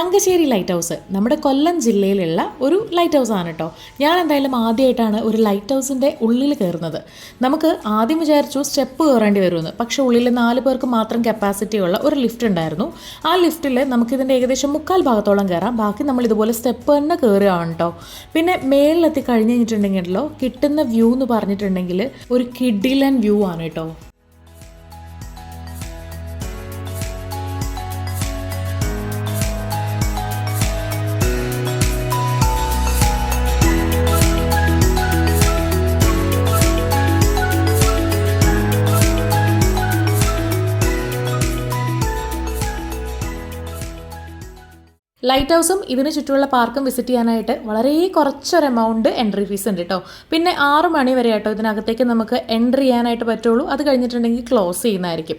Thangassery light house നമ്മുടെ കൊല്ലം ജില്ലയിലുള്ള ഒരു ലൈറ്റ് ഹൗസ് ആണ് കേട്ടോ ഞാൻ എന്തായാലും ആദ്യമായിട്ടാണ് ഒരു ലൈറ്റ് ഹൗസിന്റെ ഉള്ളിൽ കയറുന്നത്. നമുക്ക് ആദ്യം വിചാരിച്ചു സ്റ്റെപ്പ് കയറേണ്ടി വരുമെന്ന്. പക്ഷേ ഉള്ളിൽ നാല് പേർക്ക് മാത്രം കപ്പാസിറ്റി ഉള്ള ഒരു ലിഫ്റ്റ് ഉണ്ടായിരുന്നു. ആ ലിഫ്റ്റിൽ നമുക്കിതിന്റെ ഏകദേശം മുക്കാൽ ഭാഗത്തോളം കയറാം. ബാക്കി നമ്മൾ ഇതുപോലെ സ്റ്റെപ്പ് തന്നെ കയറുകയാണ് കേട്ടോ പിന്നെ മേളിലെത്തി കഴിഞ്ഞ് കഴിഞ്ഞിട്ടുണ്ടെങ്കിലോ കിട്ടുന്ന വ്യൂ എന്ന് പറഞ്ഞിട്ടുണ്ടെങ്കിൽ ഒരു കിഡിലൻ വ്യൂ ആണ് കേട്ടോ ലൈറ്റ് ഹൗസും ഇതിന് ചുറ്റുമുള്ള പാർക്കും വിസിറ്റ് ചെയ്യാനായിട്ട് വളരെ കുറച്ചൊരു എമൗണ്ട് എൻട്രി ഫീസ് ഉണ്ട് കേട്ടോ പിന്നെ ആറ് മണി വരെ കേട്ടോ ഇതിനകത്തേക്ക് നമുക്ക് എൻട്രി ചെയ്യാനായിട്ട് പറ്റുള്ളൂ. അത് കഴിഞ്ഞിട്ടുണ്ടെങ്കിൽ ക്ലോസ് ചെയ്യുന്നതായിരിക്കും.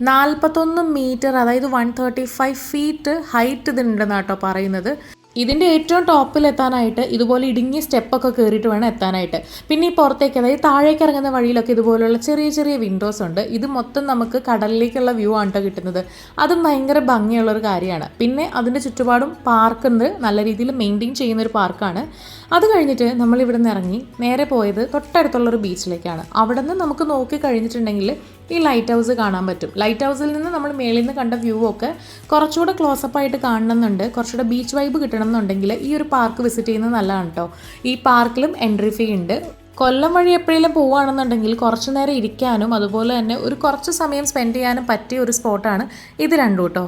നാൽപ്പത്തൊന്ന് മീറ്റർ അതായത് one thirty five feet height ഇതിനുണ്ടെന്നാട്ടോ പറയുന്നത്. ഇതിന്റെ ഏറ്റവും ടോപ്പിൽ എത്താനായിട്ട് ഇതുപോലെ ഇടുങ്ങിയ സ്റ്റെപ്പൊക്കെ കയറിയിട്ട് വേണം എത്താനായിട്ട്. പിന്നെ ഈ പുറത്തേക്ക് അതായത് താഴേക്ക് ഇറങ്ങുന്ന വഴിയിലൊക്കെ ഇതുപോലുള്ള ചെറിയ ചെറിയ വിൻഡോസ് ഉണ്ട്. ഇത് മൊത്തം നമുക്ക് കടലിലേക്കുള്ള വ്യൂ ആണ് കേട്ടോ കിട്ടുന്നത്. അതും ഭയങ്കര ഭംഗിയുള്ളൊരു കാര്യമാണ്. പിന്നെ അതിന്റെ ചുറ്റുപാടും പാർക്ക് ഉണ്ട്. നല്ല രീതിയിൽ മെയിന്റെയിൻ ചെയ്യുന്ന ഒരു പാർക്കാണ് അത് കഴിഞ്ഞിട്ട് നമ്മൾ ഇവിടെ നിന്ന് ഇറങ്ങി നേരെ പോയത് തൊട്ടടുത്തുള്ളൊരു ബീച്ചിലേക്കാണ് അവിടെ നിന്ന് നമുക്ക് നോക്കി കഴിഞ്ഞിട്ടുണ്ടെങ്കിൽ ഈ ലൈറ്റ് ഹൗസ് കാണാൻ പറ്റും. ലൈറ്റ് ഹൗസിൽ നിന്ന് നമ്മൾ മേളിൽ നിന്ന് കണ്ട വ്യൂ ഒക്കെ കുറച്ചുകൂടെ ക്ലോസപ്പ് ആയിട്ട് കാണണമെന്നുണ്ട്. കുറച്ചുകൂടെ ബീച്ച് വൈബ് കിട്ടണം എന്നുണ്ടെങ്കിൽ ഈ ഒരു പാർക്ക് വിസിറ്റ് ചെയ്യുന്നത് നല്ലതാണ് കേട്ടോ ഈ പാർക്കിലും എൻട്രി ഫീ ഉണ്ട്. കൊല്ലം വഴി എപ്പോഴെങ്കിലും പോവുകയാണെന്നുണ്ടെങ്കിൽ കുറച്ച് നേരം ഇരിക്കാനും അതുപോലെ തന്നെ ഒരു കുറച്ച് സമയം സ്പെൻഡ് ചെയ്യാനും പറ്റിയ ഒരു സ്പോട്ടാണ് ഇത് രണ്ടും കേട്ടോ